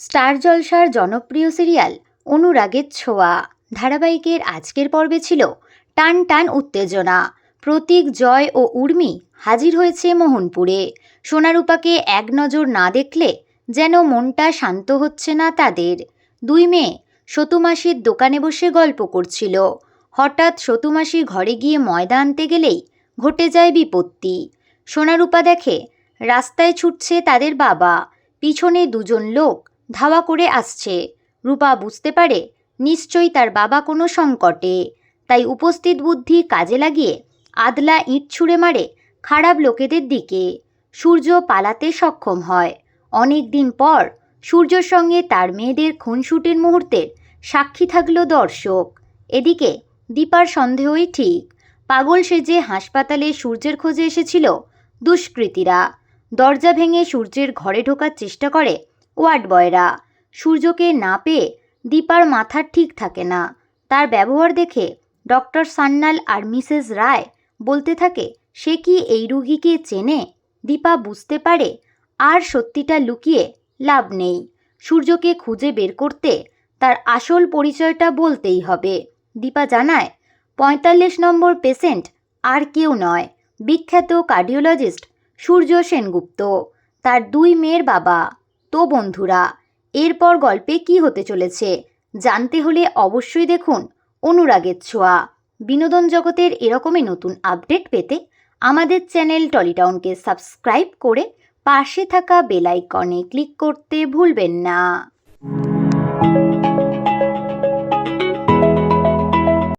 Star জলসার জনপ্রিয় serial অনুরাগের ছোঁয়া। ধারাবাহিকের আজকের পর্বে ছিল টান টান উত্তেজনা। প্রতীক, জয় ও উর্মি হাজির হয়েছে মোহনপুরে। সোনারূপাকে এক নজর না দেখলে যেন মনটা শান্ত হচ্ছে না তাদের। দুই মেয়ে সতুমাসির দোকানে বসে গল্প করছিল। হঠাৎ সতুমাসি ঘরে গিয়ে ময়দা আনতে গেলেই ঘটে যায় বিপত্তি। সোনারূপা দেখে, রাস্তায় ছুটছে তাদের বাবা। পিছনে দুজন লোক ধাওয়া করে আসছে। রূপা বুঝতে পারে, নিশ্চয়ই তার বাবা কোনো সংকটে। তাই উপস্থিত বুদ্ধি কাজে লাগিয়ে আদলা ইট ছুঁড়ে মারে খারাপ লোকেদের দিকে। সূর্য পালাতে সক্ষম হয়। অনেক দিন পর সূর্যর সঙ্গে তার মেয়েদের খুনসুটির মুহূর্তের সাক্ষী থাকল দর্শক। এদিকে দীপার সন্দেহই ঠিক। পাগল সেজে হাসপাতালে সূর্যের খোঁজে এসেছিল দুষ্কৃতীরা। দরজা ভেঙে সূর্যের ঘরে ঢোকার চেষ্টা করে ওয়ার্ড বয়রা। সূর্যকে না পেয়ে দীপার মাথা ঠিক থাকে না। তার ব্যবহার দেখে ডক্টর সান্যাল আর মিসেস রায় বলতে থাকে, সে কি এই রুগীকে চেনে? দীপা বুঝতে পারে, আর সত্যিটা লুকিয়ে লাভ নেই। সূর্যকে খুঁজে বের করতে তার আসল পরিচয়টা বলতেই হবে। দীপা জানায়, পঁয়তাল্লিশ নম্বর পেশেন্ট আর কেউ নয়। বিখ্যাত কার্ডিওলজিস্ট সূর্য সেনগুপ্ত। তার দুই মেয়ের বাবা। তো বন্ধুরা, এরপর গল্পে কি হতে চলেছে জানতে হলে অবশ্যই দেখুন অনুরাগের ছোঁয়া। বিনোদন জগতের এরকমই নতুন আপডেট পেতে আমাদের চ্যানেল টলিটাউনকে সাবস্ক্রাইব করে পাশে থাকা বেল আইকনে ক্লিক করতে ভুলবেন না।